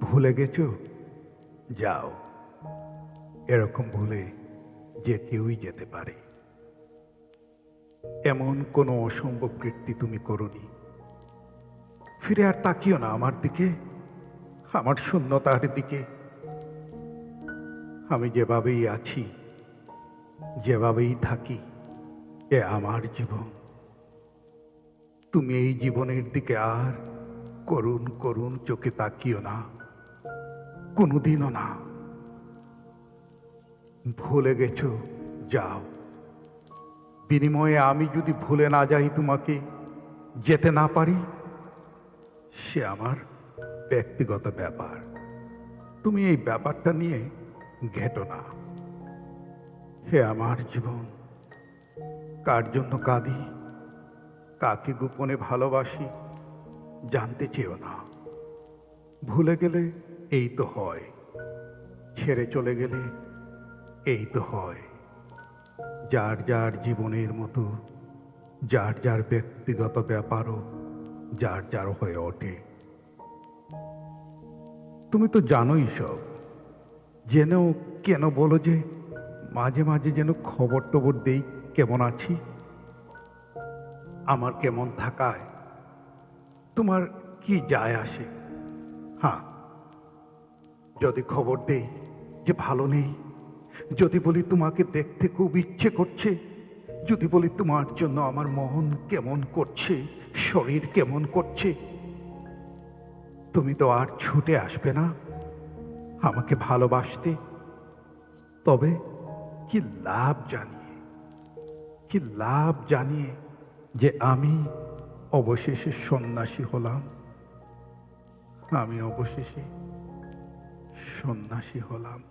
ভুলে গেছো? যাও। এরকম ভুলে যে কেউই যেতে পারে। এমন কোনো অসম্ভব কীর্তি তুমি করনি। ফিরে আর তাকিও না আমার দিকে। আমার শূন্যতার দিকে। আমি যেভাবেই আছি, যেভাবেই থাকি, এ আমার জীবন। তুমি এই জীবনের দিকে আর করুণ করুণ চোখে তাকিও না। কোনোদিনও না। ভুলে গেছো? যাও। বিনিময়ে আমি যদি ভুলে না যাই তোমাকে, যেতে না পারি? সে আমার ব্যক্তিগত ব্যাপার। তুমি এই ব্যাপারটা নিয়ে ঘেটো না। হে আমার জীবন, কার জন্য কাঁদি? কাকে গোপনে ভালোবাসি, জানতে চেও না। ভুলে গেলে এই তো হয়, ছেড়ে চলে গেলে এই তো হয়। যার যার জীবনের মতো, যার যার ব্যক্তিগত ব্যাপারও, যার যার হয়ে ওঠে। তুমি তো জানোই সব, জেনেও কেন বলো যে, মাঝে মাঝে যেন খবর টবর দেই কেমন আছি? আমার কেমন থাকায় তোমার কি যায় আসে? হ্যাঁ যদি খবর দেই যে ভালো নেই, যদি বলি তোমাকে দেখতে খুব ইচ্ছে করছে, যদি বলি তোমার জন্য আমার মন কেমন করছে, শরীর কেমন করছে, তুমি তো আর ছুটে আসবে না আমাকে ভালোবাসতে। তবে কি লাভ জানিয়ে, কি লাভ জানিয়ে যে আমি অবশেষে সন্ন্যাসী হলাম। আমি অবশেষে সন্ন্যাসী হলাম।